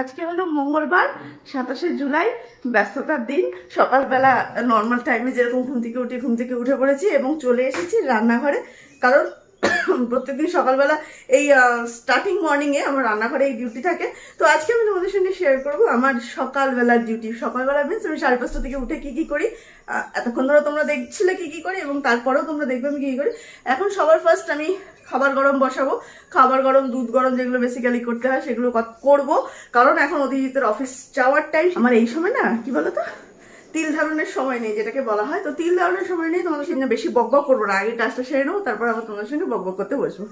আজকে হলো মঙ্গলবার, সাতাশে জুলাই, ব্যস্ততার দিন। সকালবেলা নর্মাল টাইমে যেরকম ঘুম থেকে উঠে, ঘুম থেকে উঠে পড়েছি এবং চলে এসেছি রান্নাঘরে। কারণ প্রত্যেকদিন সকালবেলা এই স্টার্টিং মর্নিংয়ে আমার রান্নাঘরে এই ডিউটি থাকে। তো আজকে আমি তোমাদের সঙ্গে শেয়ার করব আমার সকালবেলার ডিউটি সকালবেলা মিনস আমি সাড়ে পাঁচটা থেকে উঠে কী কী করি এতক্ষণ ধরে তোমরা দেখছিলে কী কী করি এবং তারপরেও তোমরা দেখবে আমি কী কি করি। এখন সবার ফার্স্ট আমি খাবার গরম বসাবো, খাবার গরম, দুধ গরম যেগুলো বেসিক্যালি করতে হয় সেগুলো করব। কারণ এখন অতিজিতের অফিস যাওয়ার টাইম আমার এই সময় না, কি বলতো? তিল ধারণের সময় নেই, যেটাকে বলা হয়। তো তিল ধারণের সময় নেই, তোমাদের সঙ্গে বেশি বক বক করব না। আগে কাজটা সেরে নেব, তারপর আবার তোমাদের সঙ্গে বকবক বক করতে বসবো।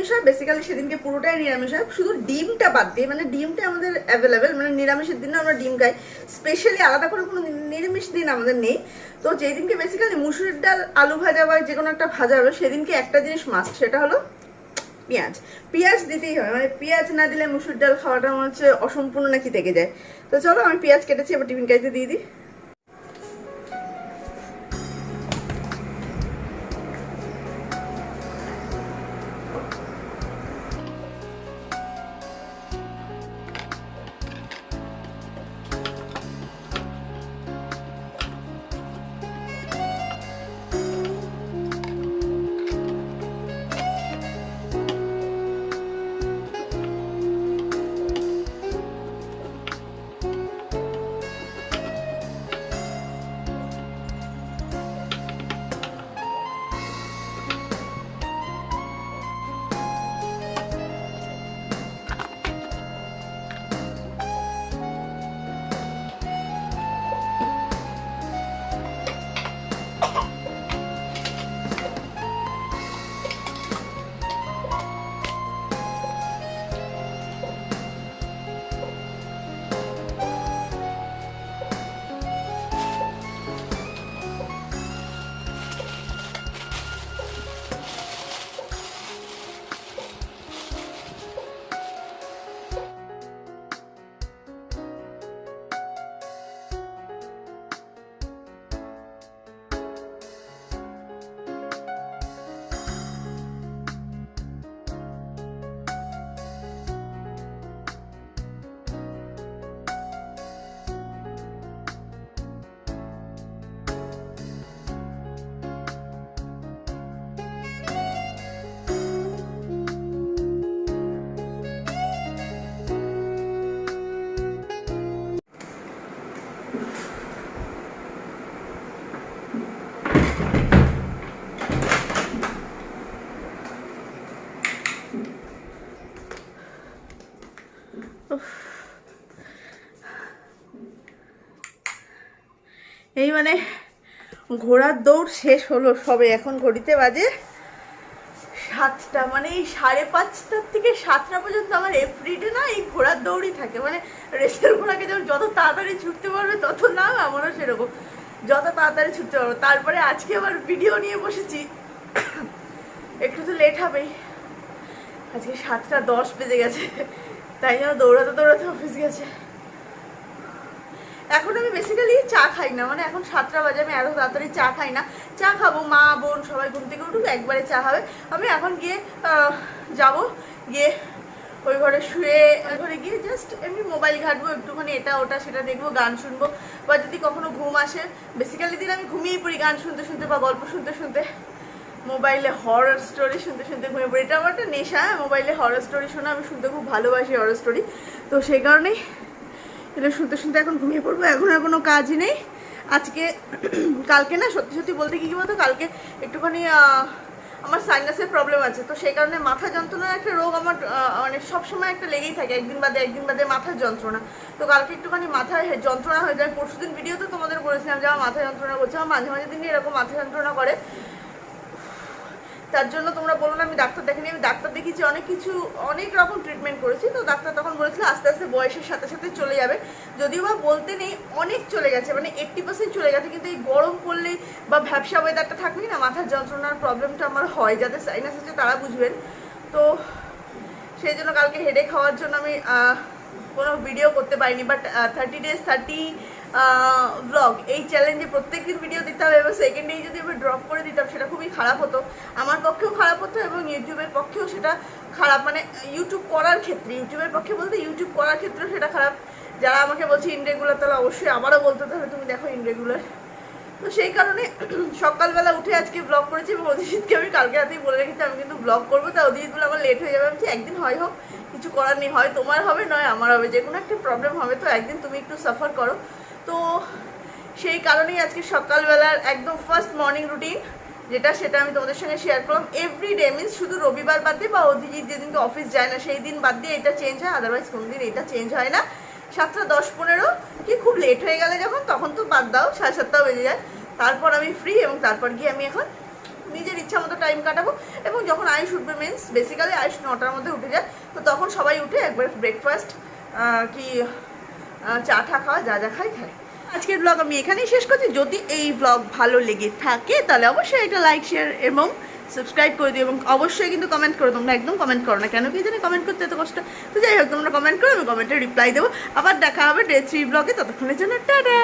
নিরামিষ হয় বেসিক্যালি সেদিনকে পুরোটাই নিরামিষ হয়। শুধু ডিমটা বাদ দিয়ে মানে ডিমটা আমাদের অ্যাভেলেবেল মানে নিরামিষের দিনে আমরা ডিম খাই। স্পেশালি আলাদা করে কোনো নিরামিষ দিন আমাদের নেই। তো যেদিনকে বেসিক্যালি মুসুরির ডাল, আলু ভাজা বা যে কোনো একটা ভাজা হবে সেদিনকে একটা জিনিস মাস্ট সেটা হলো পেঁয়াজ। পেঁয়াজ দিতেই হবে মানে পেঁয়াজ না দিলে মুসুর ডাল খাওয়াটা মনে হচ্ছে অসম্পূর্ণ নাকি থেকে যায়। তো চলো, আমি পেঁয়াজ কেটেছি, এবার টিফিন কাইতে দিয়ে দিই। এই মানে ঘোড়ার দৌড় শেষ হলো সবে, এখন ঘড়িতে বাজে সাতটা মানে এই সাড়ে পাঁচটার থেকে সাতটা পর্যন্ত আমার এভরিডে না এই ঘোড়ার দৌড়ই থাকে। মানে রেসের ঘোড়াকে যখন যত তাড়াতাড়ি ছুটতে পারবে, তত নাম আমারও সেরকম। যত তাড়াতাড়ি ছুটতে পারব। তারপরে আজকে আবার ভিডিও নিয়ে বসেছি। একটু তো লেট হবেই। আজকে সাতটা দশ বেজে গেছে। তাই জন্য দৌড়াতে দৌড়াতে অফিস গেছে। এখন আমি বেসিক্যালি চা খাই না। মানে এখন সাতটা বাজে, আমি এত তাড়াতাড়ি চা খাই না। চা খাব, মা, বোন সবাই ঘুম থেকে উঠুক, একবারে চা হবে। আমি এখন গিয়ে যাব। গিয়ে ওই ঘরে শুয়ে, ওই ঘরে গিয়ে জাস্ট এমনি মোবাইল ঘাটবো, একটুখানি এটা ওটা সেটা দেখব, গান শুনব। বা যদি কখনো ঘুম আসে বেসিক্যালি দিন আমি ঘুমিয়ে পড়ি, গান শুনতে শুনতে বা গল্প শুনতে শুনতে। মোবাইলে হরর স্টোরি শুনতে শুনতে ঘুমিয়ে পড়ি। এটা আমার একটা নেশা মোবাইলে হরর স্টোরি শোনা, আমি শুনতে খুব ভালোবাসি হরর স্টোরি তো সেই কারণেই এটা শুনতে শুনতে এখন ঘুমিয়ে পড়ব, এখন আর কোনো কাজই নেই। আজকে, কালকে না, সত্যি সত্যি বলতে কি কি বলতো, কালকে একটুখানি আমার সাইনাসের প্রবলেম আছে। তো সেই কারণে মাথা যন্ত্রণার একটা রোগ আমার মানে সবসময় একটা লেগেই থাকে, একদিন বাদে একদিন বাদে মাথার যন্ত্রণা। তো কালকে একটুখানি মাথায় যন্ত্রণা হয়ে যায়। পরশু দিন ভিডিওতে তোমাদের বলেছিলাম যে আমার মাথা যন্ত্রণা করছে আমার মাঝে মাঝে দিনই এরকম মাথা যন্ত্রণা করে। তার জন্য তোমরা বলো না, আমি ডাক্তার দেখিনি, আমি ডাক্তার দেখিয়েছি, অনেক কিছু, অনেক রকম ট্রিটমেন্ট করেছি। তো ডাক্তার তখন বলেছিল, আস্তে আস্তে বয়সের সাথে সাথে চলে যাবে। যদিও বা বলতে নেই, অনেক চলে গেছে মানে এইট্টি পার্সেন্ট চলে গেছে, কিন্তু এই গরম পড়লেই বা ভ্যাবসা ওয়েদারটা থাকলেই না, মাথার যন্ত্রণার প্রবলেমটা আমার হয় যাদের সাইনাস আছে তারা বুঝবেন। তো সেই জন্য কালকে হেডে খাওয়ার জন্য আমি কোনো ভিডিও করতে পারিনি but thirty days thirty vlog এই চ্যালেঞ্জে প্রত্যেক দিন ভিডিও দিতে হবে এবং সেকেন্ড ডে যদি আমি ড্রপ করে দিতাম, সেটা খুবই খারাপ হতো। আমার পক্ষেও খারাপ হতো এবং ইউটিউবের পক্ষেও সেটা খারাপ। মানে ইউটিউব করার ক্ষেত্রে ইউটিউবের পক্ষে বলতে ইউটিউব করার ক্ষেত্রেও সেটা খারাপ। যারা আমাকে বলছে ইনরেগুলার, তাহলে অবশ্যই আবারও বলতে হবে, তুমি দেখো ইনরেগুলার। তো সেই কারণে সকালবেলা উঠে আজকে ব্লগ করেছি এবং অধিজিৎকে আমি কালকে রাতেই বলে রেখেছি, আমি কিন্তু ব্লগ করব। তা অধিজিৎ বলে আমার লেট হয়ে যাবে। আমি একদিন হয় হোক, কিছু করার নেই। হয় তোমার হবে, নয় আমার হবে। যে কোনো একটা প্রবলেম হবে, তো একদিন তুমি একটু সাফার করো। তো সেই কারণেই আজকে সকালবেলার একদম ফার্স্ট মর্নিং রুটিন যেটা সেটা আমি তোমাদের সঙ্গে শেয়ার করলাম। এভরি ডে মিনস শুধু রবিবার বাদ দিয়ে বা অধিজিৎ যেদিনকে অফিস যায় না, সেই দিন বাদ দিয়ে এটা চেঞ্জ হয় আদারওয়াইজ কোনো দিন এটা চেঞ্জ হয় না। সাতটা দশ পনেরো, কি খুব লেট হয়ে গেলে যখন, তখন তো বাদ দাও, সাড়ে সাতটাও বেজে যায়। তারপর আমি ফ্রি এবং তারপর গিয়ে আমি এখন নিজের ইচ্ছা মতো টাইম কাটাবো এবং যখন আয়ুষ উঠবে মিনস বেসিক্যালি আয়ুষ নটার মধ্যে উঠে যায়। তো তখন সবাই উঠে একবার ব্রেকফাস্ট কি চা টা খাওয়া, যা যা খাই খাই। আজকের ব্লগ আমি এখানেই শেষ করছি। যদি এই ব্লগ ভালো লেগে থাকে, তাহলে অবশ্যই এটা লাইক শেয়ার এবং সাবস্ক্রাইব করে দিও এবং অবশ্যই কিন্তু কমেন্ট করো। তোমরা একদম কমেন্ট করো না কেন? কি জানি কমেন্ট করতে এত কষ্ট? তো যাই হোক, তোমরা কমেন্ট করো, আমি কমেন্টে রিপ্লাই দেবো। আবার দেখা হবে ডে থ্রি ব্লগে ততক্ষণের জন্য, টাটা!